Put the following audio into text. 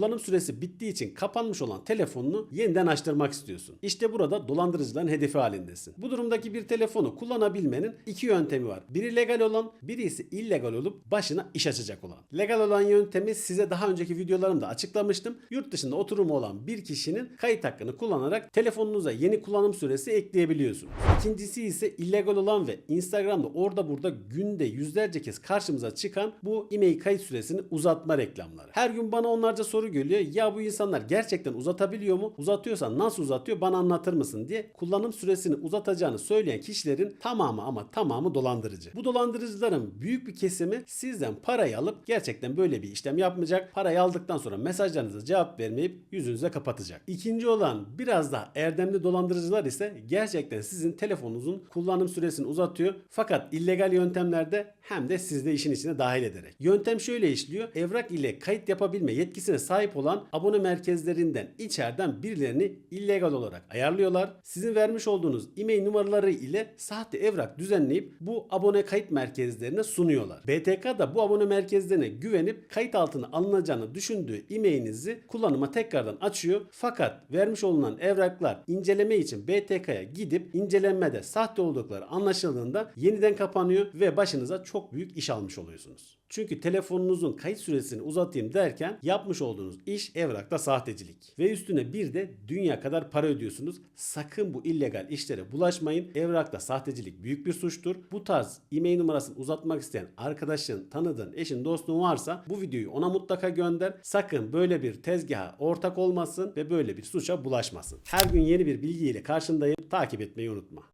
kullanım süresi bittiği için kapanmış olan telefonunu yeniden açtırmak istiyorsun. İşte burada dolandırıcıların hedefi halindesin. Bu durumdaki bir telefonu kullanabilmenin iki yöntemi var. Biri legal olan, biri ise illegal olup başına iş açacak olan. Legal olan yöntemi size daha önceki videolarımda açıklamıştım. Yurt dışında oturumu olan bir kişinin kayıt hakkını kullanarak telefonunuza yeni kullanım süresi ekleyebiliyorsunuz. İkincisi ise illegal olan ve Instagram'da orada burada günde yüzlerce kez karşımıza çıkan bu e-mail kayıt süresini uzatma reklamları. Her gün bana onlarca soru geliyor. Ya bu insanlar gerçekten uzatabiliyor mu? Uzatıyorsa nasıl uzatıyor? Bana anlatır mısın diye kullanım süresini uzatacağını söyleyen kişilerin tamamı ama tamamı dolandırıcı. Bu dolandırıcıların büyük bir kesimi sizden parayı alıp gerçekten böyle bir işlem yapmayacak. Parayı aldıktan sonra mesajlarınıza cevap vermeyip yüzünüze kapatacak. İkinci olan biraz daha erdemli dolandırıcılar ise gerçekten sizin telefonunuzun kullanım süresini uzatıyor. Fakat illegal yöntemlerde hem de siz de işin içine dahil ederek. Yöntem şöyle işliyor. Evrak ile kayıt yapabilme yetkisine sahip olan abone merkezlerinden içeriden birilerini illegal olarak ayarlıyorlar. Sizin vermiş olduğunuz e-mail numaraları ile sahte evrak düzenleyip bu abone kayıt merkezlerine sunuyorlar. BTK da bu abone merkezlerine güvenip kayıt altına alınacağını düşündüğü e-mailinizi kullanıma tekrardan açıyor. Fakat vermiş olunan evraklar inceleme için BTK'ya gidip incelenmede sahte oldukları anlaşıldığında yeniden kapanıyor ve başınıza çok büyük iş almış oluyorsunuz. Çünkü telefonunuzun kayıt süresini uzatayım derken yapmış olduğunuz iş evrakta sahtecilik. Ve üstüne bir de dünya kadar para ödüyorsunuz. Sakın bu illegal işlere bulaşmayın. Evrakta sahtecilik büyük bir suçtur. Bu tarz e-mail numarasını uzatmak isteyen arkadaşın, tanıdığın, eşin, dostun varsa bu videoyu ona mutlaka gönder. Sakın böyle bir tezgaha ortak olmasın ve böyle bir suça bulaşmasın. Her gün yeni bir bilgiyle karşındayım. Takip etmeyi unutma.